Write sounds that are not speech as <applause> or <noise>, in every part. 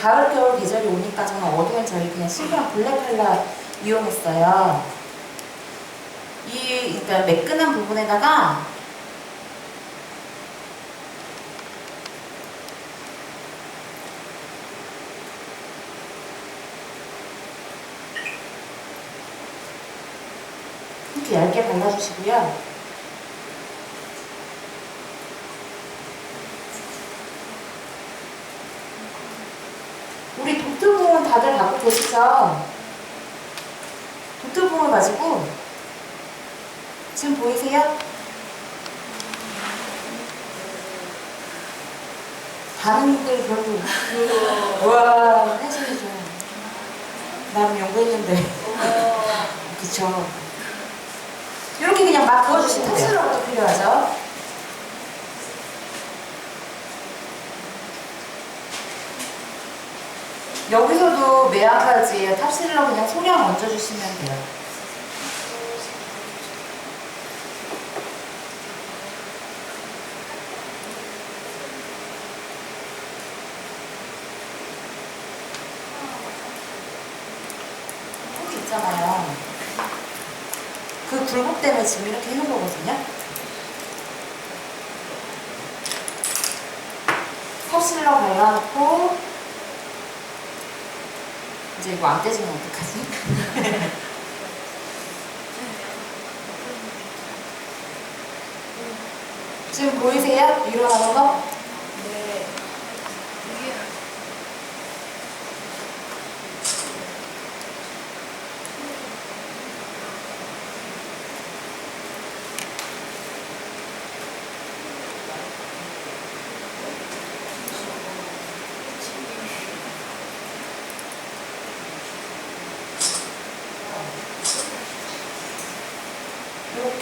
가을, 겨울 계절이 오니까 저는 어두운 저희 그냥 실버랑 블랙 컬러 이용했어요. 이, 그러니까 매끈한 부분에다가 이렇게 얇게 발라주시고요. 우리 도트붕은 다들 갖고 계시죠? 도트붕을 가지고 지금 보이세요? 다른 분들 별로 와. 하시죠 나는 연구했는데. 그쵸. 이렇게 그냥 막 그어주시면 탑스러가 필요하죠 여기서도 매한가지에 탑실러 그냥 소량 얹어주시면 돼요. 여기 있잖아요. 그 굴곡 때문에 지금 이렇게 해놓은 거거든요. 탑실러 발라놓고 이제 이거 안 떼지면 어떡하지? <laughs> 지금 보이세요? 일어나는 거?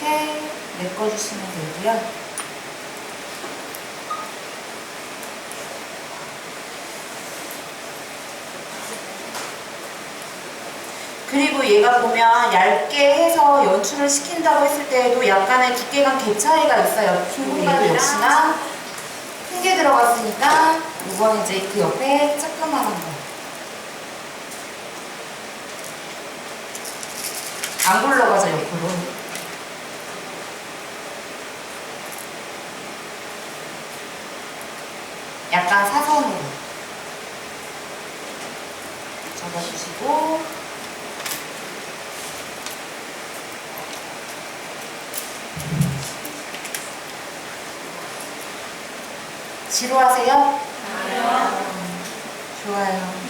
이렇게 메꿔주시면 되고요. 그리고 얘가 보면 얇게 해서 연출을 시킨다고 했을 때에도 약간의 두께감 갭 차이가 있어요. 중간이랑 역시나 큰 게 들어갔으니까 이건 이제 그 옆에 조그만한 거. 안 굴러가죠 옆으로. 약간 사선으로 접어주시고 지루하세요? 좋아요. <laughs>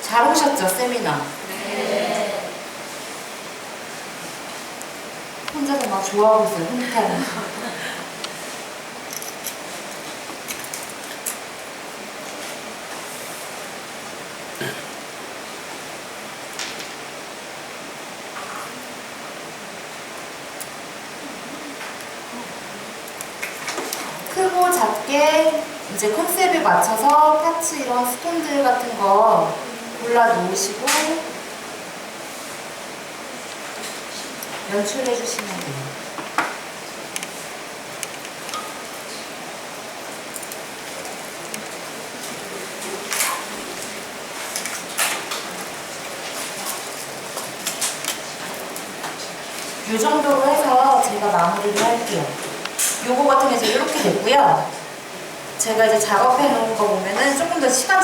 잘 오셨죠, 세미나? 혼자서 막 좋아하고 있어요, 혼자서. 크고 작게 이제 컨셉에 맞춰서 파츠 이런 스톤들 같은 거 골라 놓으시고 연출해 주시면 돼요. 이 정도로 해서 제가 마무리를 할게요. 요거 같은 경우 이렇게 됐고요. 제가 이제 작업해 놓은 거 보면은 조금 더 시간